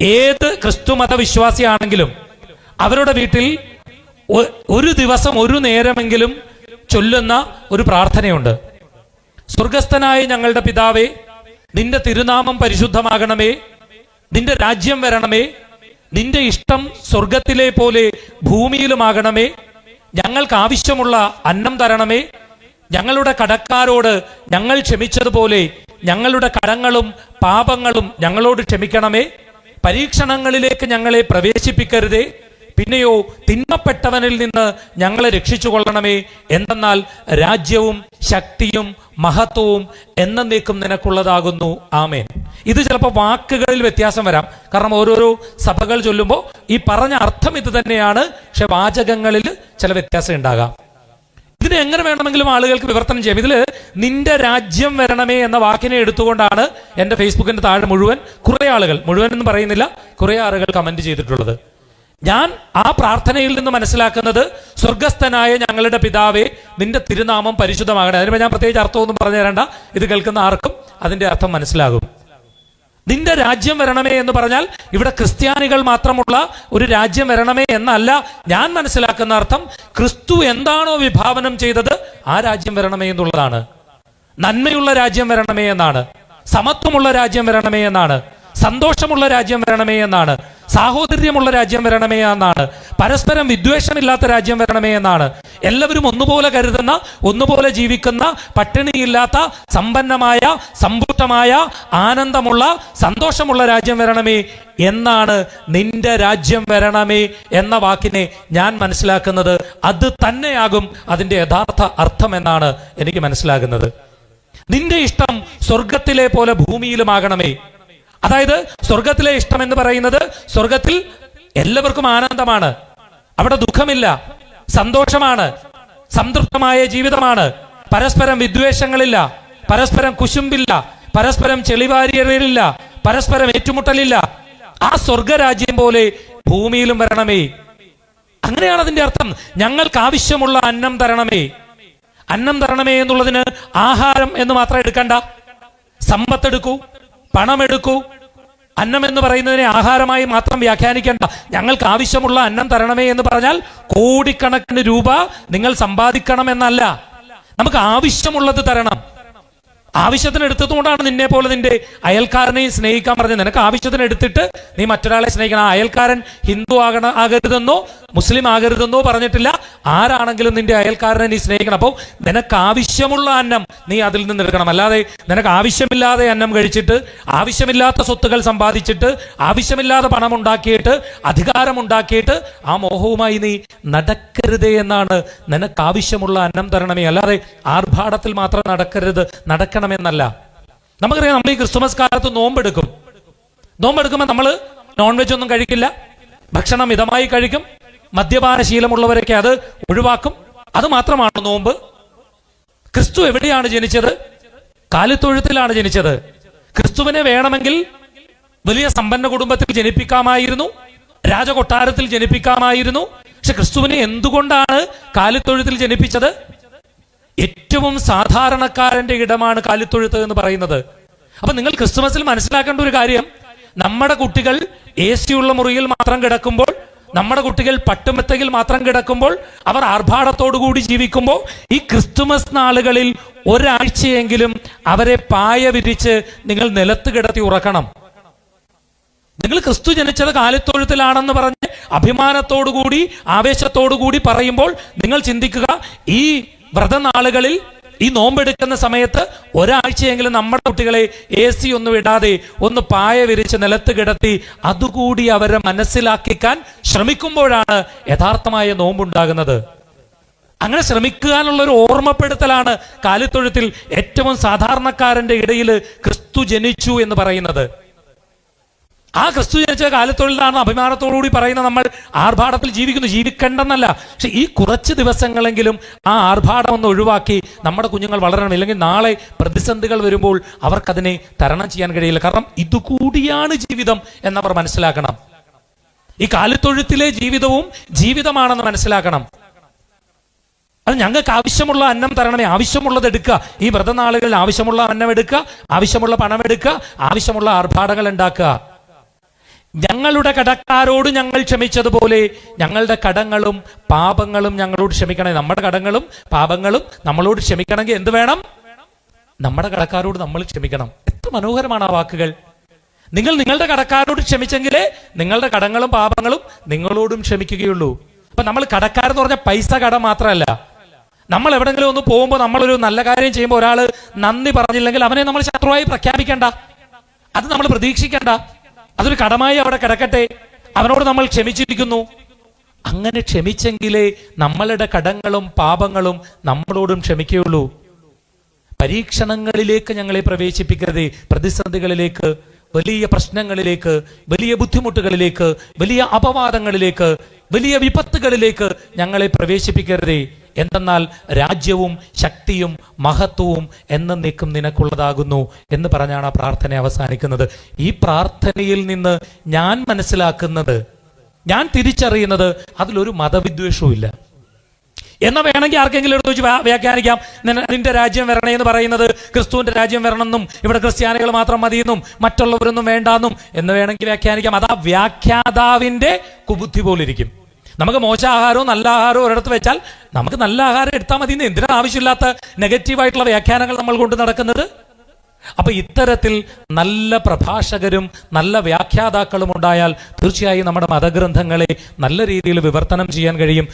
ഏത് ക്രിസ്തു മതവിശ്വാസിയാണെങ്കിലും അവരുടെ വീട്ടിൽ ഒരു ദിവസം ഒരു നേരമെങ്കിലും ചൊല്ലുന്ന ഒരു പ്രാർത്ഥനയുണ്ട്. സ്വർഗസ്ഥനായ ഞങ്ങളുടെ പിതാവേ നിന്റെ തിരുനാമം പരിശുദ്ധമാകണമേ നിന്റെ രാജ്യം വരണമേ നിന്റെ ഇഷ്ടം സ്വർഗത്തിലെ പോലെ ഭൂമിയിലുമാകണമേ ഞങ്ങൾക്ക് ആവശ്യമുള്ള അന്നം തരണമേ ഞങ്ങളുടെ കടക്കാരോട് ഞങ്ങൾ ക്ഷമിച്ചതുപോലെ ഞങ്ങളുടെ കടങ്ങളും പാപങ്ങളും ഞങ്ങളോട് ക്ഷമിക്കണമേ. പരീക്ഷണങ്ങളിലേക്ക് ഞങ്ങളെ പ്രവേശിപ്പിക്കരുതേ. പിന്നെയോ തിന്മപ്പെട്ടവനിൽ നിന്ന് ഞങ്ങളെ രക്ഷിച്ചു കൊള്ളണമേ എന്തെന്നാൽ രാജ്യവും ശക്തിയും മഹത്വവും എന്നേക്കും നിനക്കുള്ളതാകുന്നു. ആമേൻ. ഇത് ചിലപ്പോൾ വാക്കുകളിൽ വ്യത്യാസം വരാം. കാരണം ഓരോരോ സഭകൾ ചൊല്ലുമ്പോൾ ഈ പറഞ്ഞ അർത്ഥം ഇത് തന്നെയാണ്. പക്ഷെ വാചകങ്ങളിൽ ചില വ്യത്യാസം ഉണ്ടാകാം. ഇതിനെ എങ്ങനെ വേണമെങ്കിലും ആളുകൾക്ക് വിവർത്തനം ചെയ്യാം? ഇതിൽ നിന്റെ രാജ്യം വരണമേ എന്ന വാക്കിനെ എടുത്തുകൊണ്ടാണ് എന്റെ ഫേസ്ബുക്കിന്റെ താഴെ മുഴുവൻ കുറെ ആളുകൾ മുഴുവൻ എന്ന് പറയുന്നില്ല കുറെ ആളുകൾ കമന്റ് ചെയ്തിട്ടുള്ളത്. ഞാൻ ആ പ്രാർത്ഥനയിൽ നിന്ന് മനസ്സിലാക്കുന്നത് സ്വർഗസ്ഥനായ ഞങ്ങളുടെ പിതാവേ നിന്റെ തിരുനാമം പരിശുദ്ധമാകണേ. അതിന് ഞാൻ പ്രത്യേകിച്ച് അർത്ഥമൊന്നും പറഞ്ഞു തരണ്ട ഇത് കേൾക്കുന്ന ആർക്കും അതിന്റെ അർത്ഥം മനസ്സിലാകും. നിന്റെ രാജ്യം വരണമേ എന്ന് പറഞ്ഞാൽ ഇവിടെ ക്രിസ്ത്യാനികൾ മാത്രമുള്ള ഒരു രാജ്യം വരണമേ എന്നല്ല ഞാൻ മനസ്സിലാക്കുന്ന അർത്ഥം. ക്രിസ്തു എന്താണോ വിഭാവനം ചെയ്തത് ആ രാജ്യം വരണമേ എന്നുള്ളതാണ്. നന്മയുള്ള രാജ്യം വരണമേ എന്നാണ്. സമത്വമുള്ള രാജ്യം വരണമേ എന്നാണ്. സന്തോഷമുള്ള രാജ്യം വരണമേ എന്നാണ്. സാഹോദര്യമുള്ള രാജ്യം വരണമേ എന്നാണ്. പരസ്പരം വിദ്വേഷമില്ലാത്ത രാജ്യം വരണമേ എന്നാണ്. എല്ലാവരും ഒന്നുപോലെ കരുതുന്ന ഒന്നുപോലെ ജീവിക്കുന്ന പട്ടിണിയില്ലാത്ത സമ്പന്നമായ സമ്പുഷ്ടമായ ആനന്ദമുള്ള സന്തോഷമുള്ള രാജ്യം വരണമേ എന്നാണ് നിന്റെ രാജ്യം വരണമേ എന്ന വാക്കിനെ ഞാൻ മനസ്സിലാക്കുന്നത്. അത് തന്നെയാകും അതിന്റെ യഥാർത്ഥ അർത്ഥം എന്നാണ് എനിക്ക് മനസ്സിലാകുന്നത്. നിന്റെ ഇഷ്ടം സ്വർഗത്തിലെ പോലെ ഭൂമിയിലുമാകണമേ. അതായത് സ്വർഗത്തിലെ ഇഷ്ടം എന്ന് പറയുന്നത് സ്വർഗത്തിൽ എല്ലാവർക്കും ആനന്ദമാണ്. അവിടെ ദുഃഖമില്ല. സന്തോഷമാണ്. സംതൃപ്തമായ ജീവിതമാണ്. പരസ്പരം വിദ്വേഷങ്ങളില്ല. പരസ്പരം കുശുമ്പില്ല. പരസ്പരം ചെളിവാരിയറിയില്ല പരസ്പരം ഏറ്റുമുട്ടലില്ല. ആ സ്വർഗരാജ്യം പോലെ ഭൂമിയിലും വരണമേ. അങ്ങനെയാണ് അതിന്റെ അർത്ഥം. ഞങ്ങൾക്ക് ആവശ്യമുള്ള അന്നം തരണമേ. അന്നം തരണമേ എന്നുള്ളതിന് ആഹാരം എന്ന് മാത്രം എടുക്കണ്ട. സമ്പത്തെടുക്കൂ പണമെടുക്കൂ അന്നം എന്ന് പറയുന്നതിനെ ആഹാരമായി മാത്രം വ്യാഖ്യാനിക്കേണ്ട. ഞങ്ങൾക്ക് ആവശ്യമുള്ള അന്നം തരണമേ എന്ന് പറഞ്ഞാൽ കോടിക്കണക്കിന് രൂപ നിങ്ങൾ സമ്പാദിക്കണം എന്നല്ല നമുക്ക് ആവശ്യമുള്ളത് തരണം. ആവശ്യത്തിന് എടുത്തതുകൊണ്ടാണ് നിന്നെ പോലെ നിന്റെ അയൽക്കാരനെയും സ്നേഹിക്കാൻ പറഞ്ഞത്. നിനക്ക് ആവശ്യത്തിന് എടുത്തിട്ട് നീ മറ്റൊരാളെ സ്നേഹിക്കണം. ആ അയൽക്കാരൻ ഹിന്ദു ആകണ ആകരുതെന്നോ മുസ്ലിം ആകരുതെന്നോ പറഞ്ഞിട്ടില്ല. ആരാണെങ്കിലും നിന്റെ അയൽക്കാരനെ നീ സ്നേഹിക്കണം. അപ്പോൾ നിനക്ക് ആവശ്യമുള്ള അന്നം നീ അതിൽ നിന്ന് എടുക്കണം. അല്ലാതെ നിനക്ക് ആവശ്യമില്ലാതെ അന്നം കഴിച്ചിട്ട് ആവശ്യമില്ലാത്ത സ്വത്തുകൾ സമ്പാദിച്ചിട്ട് ആവശ്യമില്ലാതെ പണം ഉണ്ടാക്കിയിട്ട് അധികാരം ഉണ്ടാക്കിയിട്ട് ആ മോഹവുമായി നീ നടക്കരുതേ എന്നാണ് നിനക്ക് ആവശ്യമുള്ള അന്നം തരണമേ. അല്ലാതെ ആർഭാടത്തിൽ മാത്രം നടക്കരുത്. നടക്കണമെന്നല്ല നമുക്കറിയാം നമ്മൾ ഈ ക്രിസ്തുമസ് കാലത്ത് നോമ്പെടുക്കും. നോമ്പെടുക്കുമ്പോൾ നമ്മൾ നോൺ വെജ് ഒന്നും കഴിക്കില്ല. ഭക്ഷണം മിതമായി കഴിക്കും. മദ്യപാന ശീലമുള്ളവരൊക്കെ അത് ഒഴിവാക്കും. അത് മാത്രമാണ് നോമ്പ്. ക്രിസ്തു എവിടെയാണ് ജനിച്ചത്? കാലിത്തൊഴുത്തിലാണ് ജനിച്ചത്. ക്രിസ്തുവിനെ വേണമെങ്കിൽ വലിയ സമ്പന്ന കുടുംബത്തിൽ ജനിപ്പിക്കാമായിരുന്നു. രാജകൊട്ടാരത്തിൽ ജനിപ്പിക്കാമായിരുന്നു. പക്ഷെ ക്രിസ്തുവിനെ എന്തുകൊണ്ടാണ് കാലിത്തൊഴുത്തിൽ ജനിപ്പിച്ചത്? ഏറ്റവും സാധാരണക്കാരന്റെ ഇടമാണ് കാലിത്തൊഴുത്ത് എന്ന് പറയുന്നത്. അപ്പൊ നിങ്ങൾ ക്രിസ്തുമസിൽ മനസ്സിലാക്കേണ്ട ഒരു കാര്യം നമ്മുടെ കുട്ടികൾ എ ഉള്ള മുറിയിൽ മാത്രം കിടക്കുമ്പോൾ നമ്മുടെ കുട്ടികൾ പട്ടുമെത്തയിൽ മാത്രം കിടക്കുമ്പോൾ അവർ ആർഭാടത്തോടുകൂടി ജീവിക്കുമ്പോൾ ഈ ക്രിസ്തുമസ് നാളുകളിൽ ഒരാഴ്ചയെങ്കിലും അവരെ പായ വിരിച്ച് നിങ്ങൾ നിലത്ത് കിടത്തി ഉറക്കണം. നിങ്ങൾ ക്രിസ്തു ജനിച്ചത് കാലിത്തൊഴുത്തിലാണെന്ന് പറഞ്ഞ് അഭിമാനത്തോടുകൂടി ആവേശത്തോടുകൂടി പറയുമ്പോൾ നിങ്ങൾ ചിന്തിക്കുക ഈ വ്രതനാളുകളിൽ ഈ നോമ്പെടുക്കുന്ന സമയത്ത് ഒരാഴ്ചയെങ്കിലും നമ്മുടെ കുട്ടികളെ എ സി ഒന്നും ഇടാതെ ഒന്ന് പായ വിരിച്ച് നിലത്ത് കിടത്തി അതുകൂടി അവരെ മനസ്സിലാക്കിക്കാൻ ശ്രമിക്കുമ്പോഴാണ് യഥാർത്ഥമായ നോമ്പുണ്ടാകുന്നത്. അങ്ങനെ ശ്രമിക്കാനുള്ള ഒരു ഓർമ്മപ്പെടുത്തലാണ് കാലിത്തൊഴുത്തിൽ ഏറ്റവും സാധാരണക്കാരന്റെ ഇടയിൽ ക്രിസ്തു ജനിച്ചു എന്ന് പറയുന്നത്. ആ ക്രിസ്തു ജനിച്ച കാലത്തൊഴിലാണ് അഭിമാനത്തോടുകൂടി പറയുന്ന നമ്മൾ ആർഭാടത്തിൽ ജീവിക്കുന്നു. ജീവിക്കണ്ടെന്നല്ല. പക്ഷെ ഈ കുറച്ച് ദിവസങ്ങളെങ്കിലും ആ ആർഭാടം ഒന്ന് ഒഴിവാക്കി നമ്മുടെ കുഞ്ഞുങ്ങൾ വളരണം. ഇല്ലെങ്കിൽ നാളെ പ്രതിസന്ധികൾ വരുമ്പോൾ അവർക്കതിനെ തരണം ചെയ്യാൻ കഴിയില്ല. കാരണം ഇതുകൂടിയാണ് ജീവിതം എന്നവർ മനസ്സിലാക്കണം. ഈ കാലിത്തൊഴുത്തിലെ ജീവിതവും ജീവിതമാണെന്ന് മനസ്സിലാക്കണം. അത് ഞങ്ങൾക്ക് ആവശ്യമുള്ള അന്നം തരണമേ. ആവശ്യമുള്ളത് എടുക്കുക. ഈ വ്രതനാളുകളിൽ ആവശ്യമുള്ള അന്നം എടുക്കുക. ആവശ്യമുള്ള പണം എടുക്കുക. ആവശ്യമുള്ള ആർഭാടങ്ങൾ ഉണ്ടാക്കുക. ഞങ്ങളുടെ കടക്കാരോട് ഞങ്ങൾ ക്ഷമിച്ചതുപോലെ ഞങ്ങളുടെ കടങ്ങളും പാപങ്ങളും ഞങ്ങളോട് ക്ഷമിക്കണേ. നമ്മുടെ കടങ്ങളും പാപങ്ങളും നമ്മളോട് ക്ഷമിക്കണമെങ്കിൽ എന്ത് വേണം? നമ്മുടെ കടക്കാരോട് നമ്മൾ ക്ഷമിക്കണം. എത്ര മനോഹരമാണ് ആ വാക്കുകൾ. നിങ്ങൾ നിങ്ങളുടെ കടക്കാരോട് ക്ഷമിച്ചെങ്കിലേ നിങ്ങളുടെ കടങ്ങളും പാപങ്ങളും നിങ്ങളോടും ക്ഷമിക്കുകയുള്ളൂ. അപ്പൊ നമ്മൾ കടക്കാരെന്ന് പറഞ്ഞാൽ പൈസ കട മാത്രമല്ല. നമ്മൾ എവിടെങ്കിലും ഒന്ന് പോകുമ്പോൾ നമ്മളൊരു നല്ല കാര്യം ചെയ്യുമ്പോൾ ഒരാൾ നന്ദി പറഞ്ഞില്ലെങ്കിൽ അവനെ നമ്മൾ ശത്രുവായി പ്രഖ്യാപിക്കേണ്ട. അത് നമ്മൾ പ്രതീക്ഷിക്കേണ്ട. അതൊരു കടമായി അവിടെ കിടക്കട്ടെ. അവനോട് നമ്മൾ ക്ഷമിച്ചിരിക്കുന്നു. അങ്ങനെ ക്ഷമിച്ചെങ്കിലേ നമ്മളുടെ കടങ്ങളും പാപങ്ങളും നമ്മളോടും ക്ഷമിക്കുകയുള്ളൂ. പരീക്ഷണങ്ങളിലേക്ക് ഞങ്ങളെ പ്രവേശിപ്പിക്കരുത്. പ്രതിസന്ധികളിലേക്ക് വലിയ പ്രശ്നങ്ങളിലേക്ക് വലിയ ബുദ്ധിമുട്ടുകളിലേക്ക് വലിയ അപവാദങ്ങളിലേക്ക് വലിയ വിപത്തുകളിലേക്ക് ഞങ്ങളെ പ്രവേശിപ്പിക്കരുതേ. എന്തെന്നാൽ രാജ്യവും ശക്തിയും മഹത്വവും എന്നേക്കും നിനക്കുള്ളതാകുന്നു എന്ന് പറഞ്ഞാണ് ആ പ്രാർത്ഥന അവസാനിക്കുന്നത്. ഈ പ്രാർത്ഥനയിൽ നിന്ന് ഞാൻ മനസ്സിലാക്കുന്നത് ഞാൻ തിരിച്ചറിയുന്നത് അതിലൊരു മതവിദ്വേഷവും ഇല്ല. എന്നാ വേണമെങ്കിൽ ആർക്കെങ്കിലും എടുത്ത് വെച്ച് വ്യാഖ്യാനിക്കാം. നിന്റെ രാജ്യം വരണേ എന്ന് പറയുന്നത് ക്രിസ്തുവിന്റെ രാജ്യം വരണമെന്നും ഇവിടെ ക്രിസ്ത്യാനികൾ മാത്രം മതിയെന്നും മറ്റുള്ളവരൊന്നും വേണ്ടാന്നും എന്ന് വേണമെങ്കിൽ വ്യാഖ്യാനിക്കാം. അതാ വ്യാഖ്യാതാവിന്റെ കുബുദ്ധി പോലിരിക്കും. നമുക്ക് മോശ ആഹാരവും നല്ല ആഹാരവും ഒരിടത്ത് വെച്ചാൽ നമുക്ക് നല്ല ആഹാരം എടുത്താൽ മതി എന്ന് എന്തിനാണ് ആവശ്യമില്ലാത്ത നെഗറ്റീവായിട്ടുള്ള വ്യാഖ്യാനങ്ങൾ നമ്മൾ കൊണ്ട് നടക്കുന്നത്? അപ്പൊ ഇത്തരത്തിൽ നല്ല പ്രഭാഷകരും നല്ല വ്യാഖ്യാതാക്കളും ഉണ്ടായാൽ തീർച്ചയായും നമ്മുടെ മതഗ്രന്ഥങ്ങളെ നല്ല രീതിയിൽ വിവർത്തനം ചെയ്യാൻ കഴിയും.